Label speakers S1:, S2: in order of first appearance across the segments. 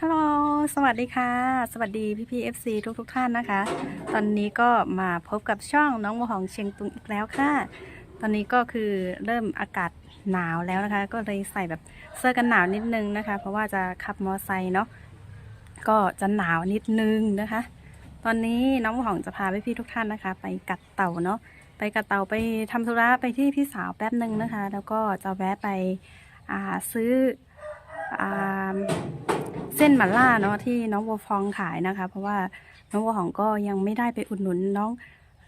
S1: ฮัลโหล สวัสดีค่ะ สวัสดีพี่พีเอฟซีทุกทุกท่านนะคะ ตอนนี้ก็มาพบกับช่องน้องโมหองเชียงตุงอีกแล้วค่ะ ตอนนี้ก็คือเริ่มอากาศหนาวแล้วนะคะ ก็เลยใส่แบบเสื้อกันหนาวนิดนึงนะคะ เพราะว่าจะขับมอไซค์เนาะ ก็จะหนาวนิดนึงนะคะ ตอนนี้น้องโมหองจะพาพี่ๆทุกท่านนะคะ ไปกัดเต่าเนาะ ไปกัดเต่าไปทำธุระไปที่พี่สาวแป๊บหนึ่งนะคะ แล้วก็จะแวะไปซื้ออ เส้นหมาล่าเนาะที่น้องวัวฟองขายนะคะ เพราะว่าน้องวัวหองก็ยังไม่ได้ไปอุดหนุนน้อง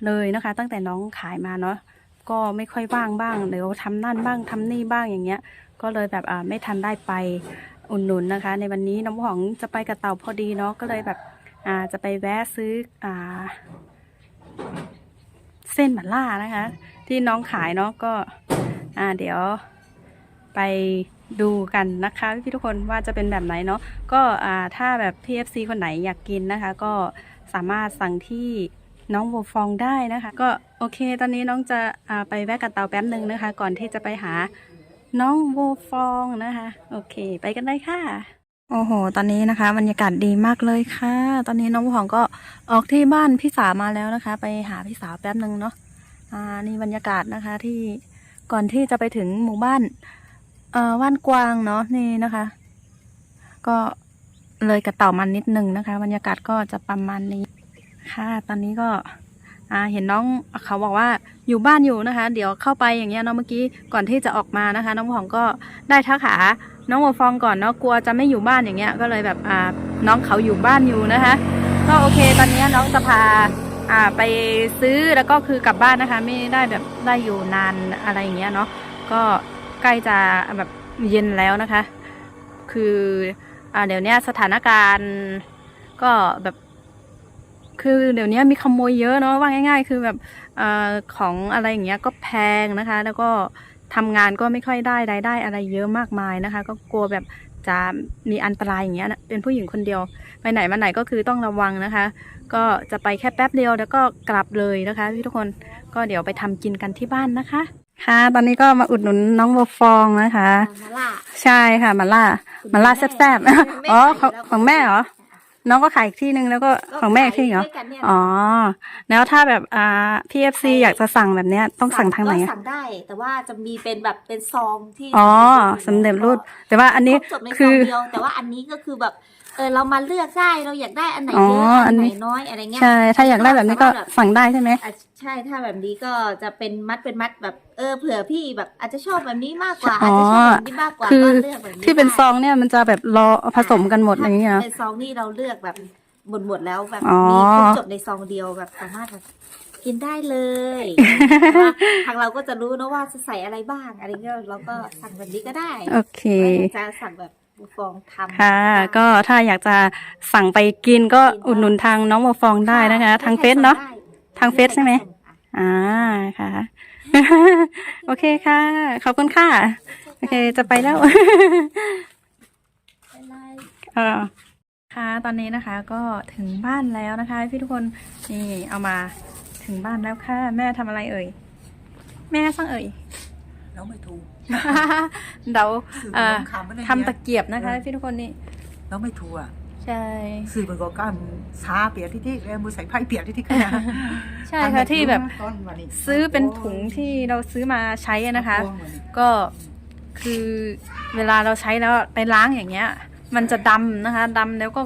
S1: เลยนะคะ ตั้งแต่น้องขายมาเนาะก็ไม่ค่อยว่างบ้างเดี๋ยวทำนั่นบ้างทำนี่บ้างอย่างเงี้ย ก็เลยแบบอ่าไม่ทันได้ไปอุดหนุนนะคะ ในวันนี้น้องวัวหองจะไปกับเต่าพอดีเนาะก็เลยแบบอ่าจะไปแวะซื้ออ่าเส้นหมาล่านะคะ ที่น้องขายเนาะก็อ่าเดี๋ยวไป ดูกันนะคะพี่ทุกคนว่าจะเป็นแบบไหนเนาะก็อ่าถ้าแบบ PFC คนไหนอยากกินนะคะ ก็สามารถสั่งที่น้องโบฟองได้นะคะ ก็โอเค ตอนนี้น้องจะอ่าไปแวะกับเตาแป๊บหนึ่งนะคะ ก่อนที่จะไปหาน้องโบฟองนะคะ โอเค ไปกันเลยค่ะโอ้โห ตอนนี้นะคะบรรยากาศดีมากเลยค่ะ ตอนนี้น้องโบฟองก็ออกที่บ้านพี่สาวมาแล้วนะคะ ไปหาพี่สาวแป๊บหนึ่งเนาะ อ่า นี่บรรยากาศนะคะที่ก่อนที่จะไปถึงหมู่บ้าน ว่านกวางเนาะนี่นะคะ ก็เลยกระเต่ามันนิดนึงนะคะ บรรยากาศก็จะประมาณนี้ค่ะ ตอนนี้ก็เห็นน้องเขาบอกว่าอยู่บ้านอยู่นะคะ เดี๋ยวเข้าไปอย่างเงี้ยเนาะเมื่อกี้ก่อนที่จะออกมานะคะ น้องของก็ได้ทักหาน้องโมฟองก่อนเนาะกลัวจะไม่อยู่บ้านอย่างเงี้ยก็เลยแบบอ่าน้องเขาอยู่บ้านอยู่นะคะ ก็โอเคตอนนี้น้องจะพาอ่าไปซื้อแล้วก็คือกลับบ้านนะคะ ไม่ได้แบบได้อยู่นานอะไรอย่างเงี้ยเนาะก็ ใกล้จะแบบเย็นแล้วนะคะ คืออ่าเดี๋ยวนี้สถานการณ์ก็แบบคือเดี๋ยวนี้มีขโมยเยอะเนาะว่าง่าย ๆ คือแบบอาของอะไรอย่างเงี้ยก็แพงนะคะ แล้วก็ทำงานก็ไม่ค่อยได้รายได้อะไรเยอะมากมายนะคะ ก็กลัวแบบจะมีอันตรายอย่างเงี้ยนะเป็นผู้หญิงคนเดียว ไปไหนมาไหนก็คือต้องระวังนะคะ ก็จะไปแค่แป๊บเดียวแล้วก็กลับเลยนะคะพี่ทุกคนก็เดี๋ยวไปทำกินกันที่บ้านนะคะ ค่ะ ตอนนี้ก็มาอุดหนุนน้องโบฟองนะคะ
S2: มาล่า
S1: ใช่ค่ะมาล่ามาล่าแซ่บๆ อ๋อของของแม่เหรอ น้องก็ขายอีกที่นึงแล้วก็ของแม่อีกที่เหรอ
S2: ด้วยกันเนี่ย
S1: อ๋อ แล้วถ้าแบบอ่าพีเอฟซีอยากจะสั่งแบบเนี้ยต้องสั่งทางไหน
S2: ก็
S1: อะ
S2: สั่งได้ แต่ว่าจะมีเป็นแบบเป็นซองที่
S1: อ๋อสำเร็จรูปแต่ว่าอันนี้
S2: ครบจบในซ
S1: คื
S2: อง
S1: อ
S2: เดียวแต่ว่าอันนี้ก็คือแบบ เออเรามาเลือกได้เราอยากได้อันไหน
S1: อ๋อ
S2: เยอะ
S1: อั
S2: อั
S1: น
S2: นไห
S1: นี้
S2: นน้อยอะไรเงี้ย
S1: ใช่ ถ้าอยากได้แบบนี้ก็
S2: สามารถแบบ
S1: สั่งได้ใช่ไหม
S2: อะใช่ถ้าแบบนี้ก็จะเป็นมัดเป็นมัดแบบเออเผื่อพี่แบบอาจจะชอบแบบนี้มากกว่า
S1: อ๋
S2: อาจ
S1: อ
S2: จะชอบแบบนี้มากกว่า
S1: คือ
S2: ก็เลือกแบบนี้
S1: ที่เป็น
S2: ได้
S1: ซองเนี่ยมันจะแบบรอผสมกันหมดอะไรอย่างเงี้ยเหรอ
S2: เป็นซองนี่เราเลือกแบบหมดหมดๆแล้วแบบ
S1: อ๋อ
S2: มีครบจบในซองเดียวแบบสามารถแบบกินได้เลยแต่ว่าทางเราก็จะรู้นะว่าจะใส่อะไรบ้างอะไรเงี้ยเราก็สั่งแบบนี้ก็ได้
S1: โอเค
S2: ไม่จะสั่งแบบ บุฟองทำ
S1: ค่ะ ก็ถ้าอยากจะสั่งไปกินก็อุดหนุนทางน้องโมฟองได้นะคะ ทางเฟซเนาะ ทางเฟซใช่ไหม อ่าค่ะ โอเคค่ะ ขอบคุณค่ะ โอเค จะไปแล้วเออค่ะ ตอนนี้นะคะก็ถึงบ้านแล้วนะคะ พี่ทุกคนนี่เอามาถึงบ้านแล้วค่ะ แม่ทำอะไรเอ่ย แม่สั่งเอ่ย
S3: แล้วไม่ถูก
S1: เดา
S3: สื่อ
S1: เอ่อ
S3: ลงคำไว้ใน
S1: ทำตะเกียบนะคะ พี่ทุกคนนี่
S3: แล้วไม่ถูกอะ
S1: ใช่
S3: สื่อมันก็การซาเปียกที่ที่แล้วมือใส่ไพ่เปียกที่ที่กันนะ
S1: ใช่ค่ะที่แบบ
S3: ต้นวันนี้
S1: ซื้อเป็นถุงที่เราซื้อมาใช้อะนะคะก็คือเวลาเราใช้แล้วไปล้างอย่างเงี้ย มันจะดำนะคะดำแล้วก็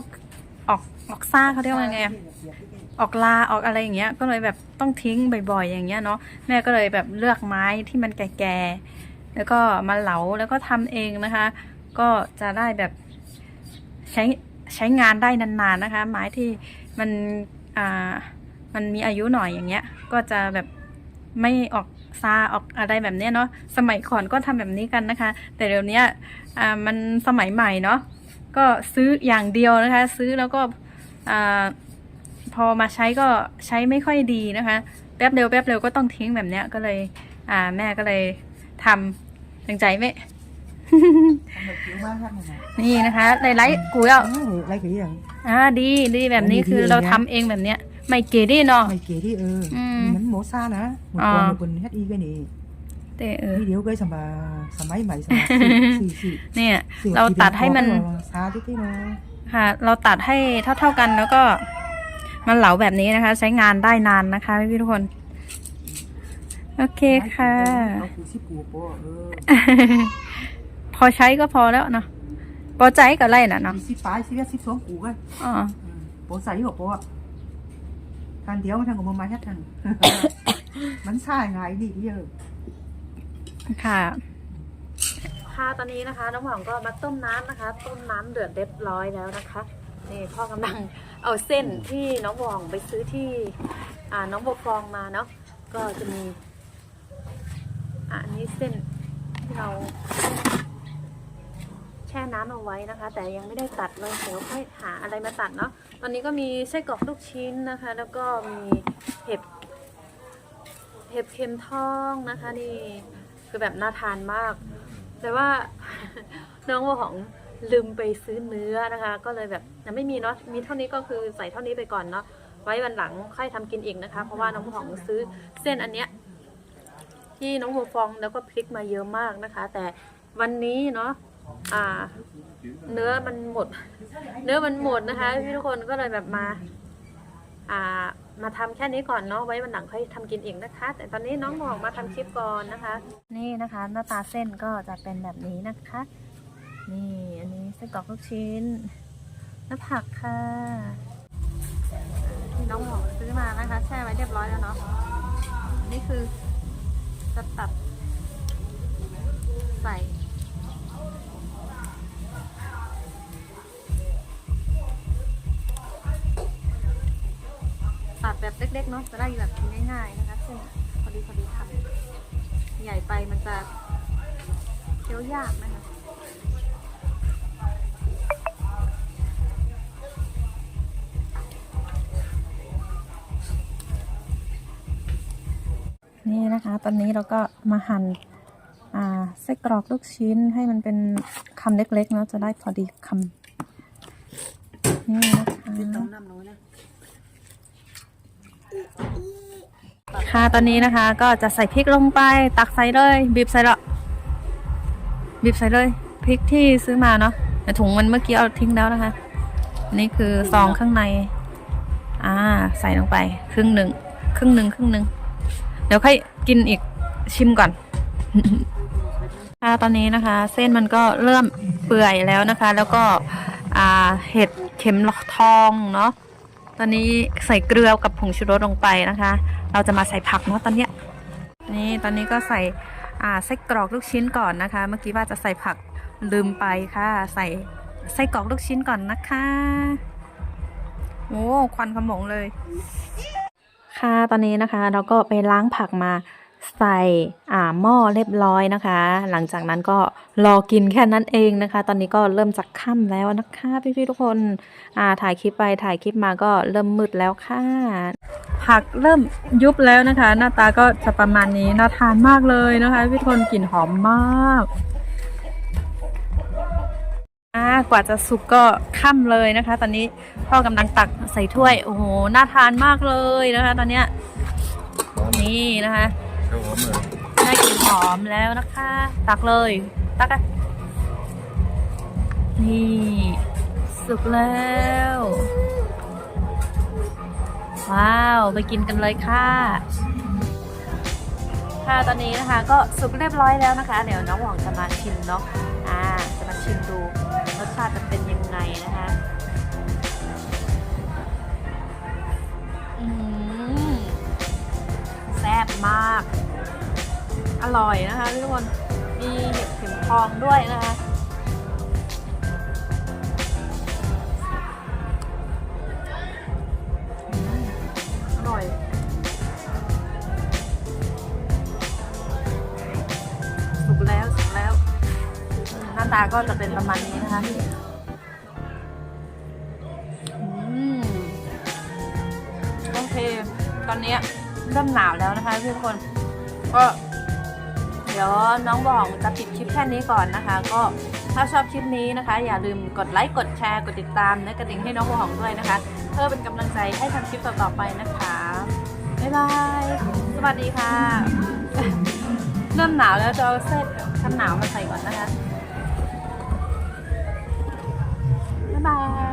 S1: ออกออกซ่าเขาเรียกว่าไงอะ ออกลาออกอะไรอย่างเงี้ย ก็เลยแบบต้องทิ้งบ่อยๆ อย่างเงี้ยเนาะแม่ก็เลยแบบเลือกไม้ที่มันแก่ๆแล้วก็มาเหลาแล้วก็ทำเองนะคะ ก็จะได้แบบใช้ใช้งานได้นานๆนะคะ ไม้ที่มันอ่ามันมีอายุหน่อยอย่างเงี้ย ก็จะแบบไม่ออกซาออกอะไรแบบเนี้ยเนาะสมัยก่อนก็ทำแบบนี้กันนะคะ แต่เดี๋ยวนี้อ่ามันสมัยใหม่เนาะก็ซื้ออย่างเดียวนะคะ ซื้อแล้วก็อ่า พอมาใช้ก็ใช้ไม่ค่อยดีนะคะ แป๊บเดียวแป๊บเดียวก็ต้องทิ้งแบบเนี้ยก็เลย อ่าแม่ก็เลยทำจังใจไหม
S3: ทำแบบผิวมากครับนะ
S1: นี่นะคะไลไลท์กูอะ
S3: ไรกี่อย่าง
S1: อ่าดีดีแบบนี้
S3: ดี
S1: คือ
S3: ดี
S1: เรา
S3: นะ
S1: ทำเองแบบเนี้ย ไม่เก๋ดีเนาะ
S3: ไม่เก๋ที่เอออ
S1: ม
S3: เหมือนหมูซ่านะหมู
S1: อ่า
S3: กรอบหมูคนเฮ็ดอีกันนี่
S1: แต่เออ
S3: ที่เดียวก็สมัยสมัยใหม่สมัยสี่สี่
S1: เนี่ย
S3: สี่
S1: เราตัดให้มัน
S3: ซาที่ที่เนาะ
S1: ค่ะ เราตัดให้เท่าๆกันแล้วก็ มันเหลาแบบนี้นะคะ ใช้งานได้นานนะคะพี่ๆทุกคน โอเคค่ะ
S3: เราคือสิปูปอเออ
S1: พอใช้ก็พอแล้วเนาะพอใจก็ไล่น่ะเนาะ
S3: มีสิปลายสิบสิบสองปูกัน
S1: อ๋อ
S3: ปอใส่หัวปอทานเดียวมันทางกับมามาแค่ทางมันซ่าไงนี่เดียว
S1: ค่ะค่ะตอนนี้นะคะ น้องหอมก็มาต้มน้ำนะคะ ต้มน้ำเดือดเรียบร้อยแล้วนะคะ นี่พ่อกำลัง เอาเส้นที่น้องหวองไปซื้อที่อ่าน้องบวฟองมาเนาะก็จะมีอ่าอันนี้เส้นที่เราแช่น้ำเอาไว้นะคะ แต่ยังไม่ได้ตัดเลยเดี๋ยวค่อยหาอะไรมาตัดเนาะตอนนี้ก็มีไส้กรอกลูกชิ้นนะคะ แล้วก็มีเห็บเห็บเข็มทองนะคะนี่คือแบบน่าทานมาก แต่ว่าน้องวัวของ ลืมไปซื้อเนื้อนะคะ ก็เลยแบบไม่มีเนาะมีเท่านี้ก็คือใส่เท่านี้ไปก่อนเนาะไว้วันหลังค่อยทำกินเองนะคะ เพราะว่าน้องวัวของซื้อเส้นอันเนี้ยที่น้องวัวฟองแล้วก็พริกมาเยอะมากนะคะ แต่วันนี้เนาะอ่า เนื้อมันหมด เนื้อมันหมดนะคะพี่ทุกคนก็เลยแบบมา อ่ามาทำแค่นี้ก่อนเนาะไว้วันหลังค่อยทำกินเองนะคะ แต่ตอนนี้น้องบอกมาทำคลิปก่อนนะคะ นี่นะคะ หน้าตาเส้นก็จะเป็นแบบนี้นะคะ นี่ อันนี้ไส้กรอกลูกชิ้นน้าผักค่ะที่น้องบอซื้อมานะคะ แช่ไว้เรียบร้อยแล้วเนาะ นี่คือจะตัดใส่ตัดแบบเล็กๆเนาะจะได้แบบง่ายๆนะคะเส้นพอดีพอดีทำใหญ่ไปมันจะเคี้ยวยากนะคะ นี่นะคะ ตอนนี้เราก็มาหั่นอ่าไส้กรอกลูกชิ้นให้มันเป็นคำเล็กๆเนาะจะได้พอดีคำนี่นะคะค่ะตอนนี้นะคะก็จะใส่พริกลงไปตักใส่เลย บีบใส่ละบีบใส่เลยพริกที่ซื้อมาเนาะแต่ถุงมันเมื่อกี้เอาทิ้งแล้วนะคะ นี่คือซองข้างใน อ่า ใส่ลงไป ครึ่งหนึ่งครึ่งหนึ่งครึ่งหนึ่ง ดี๋ยวค่อยกินอีกชิมก่อนค่ะตอนนี้นะคะ เส้นมันก็เริ่มเปื่อยแล้วนะคะ แล้วก็เห็ดเข็มทองเนาะตอนนี้ใส่เกลือกับผงชูรสลงไปนะคะ เราจะมาใส่ผักเนาะตอนเนี้ยนี่ตอนนี้ก็ใส่ไส้กรอกลูกชิ้นก่อนนะคะ เมื่อกี้ว่าจะใส่ผักลืมไปค่ะ ใส่ไส้กรอกลูกชิ้นก่อนนะคะโอ้ควันขมงเลย ค่ะ ตอนนี้นะคะเราก็ไปล้างผักมาใส่อ่าหม้อเรียบร้อยนะคะ หลังจากนั้นก็รอกินแค่นั้นเองนะคะ ตอนนี้ก็เริ่มจะค่ำแล้วนะคะพี่ๆทุกคนอ่าถ่ายคลิปไปถ่ายคลิปมาก็เริ่มมืดแล้วค่ะ ผักเริ่มยุบแล้วนะคะ หน้าตาก็จะประมาณนี้น่าทานมากเลยนะคะพี่ทนกลิ่นหอมมาก กว่าจะสุกก็ค่ำเลยนะคะ ตอนนี้พ่อกำลังตักใส่ถ้วย โอ้โห น่าทานมากเลยนะคะ ตอนเนี้ยนี่นะคะได้กลิ่นหอมแล้วนะคะ ตักเลย ตักอะนี่ สุกแล้ว ว้าว ไปกินกันเลยค่ะค่ะตอนนี้นะคะก็สุกเรียบร้อยแล้วนะคะ เดี๋ยวน้องหว่องจะมาชิมเนาะอ่าจะมาชิมดู ไงนะคะแซ่บมาก อร่อยนะคะทุกคน มีเห็ดเข็มทองด้วยนะคะอร่อยสุกแล้วสุกแล้ว หน้าตาก็จะเป็นประมาณนี้นะคะ อนนี้เริ่มหนาวแล้วนะคะทุกคนก็เดี๋ยวน้องบองจะปิดคลิปแค่นี้ก่อนนะคะ ก็ถ้าชอบคลิปนี้นะคะ อย่าลืมกดไลค์กดแชร์กดติดตามและกระดิ่งให้น้องบองด้วยนะคะ เพื่อเป็นกำลังใจให้ทำคลิปต่อๆไปนะคะบ๊ายบายสวัสดีค่ะ เริ่มหนาวแล้วจะเอาเสื้อกันหนาวมาใส่ก่อนนะคะบ๊ายบาย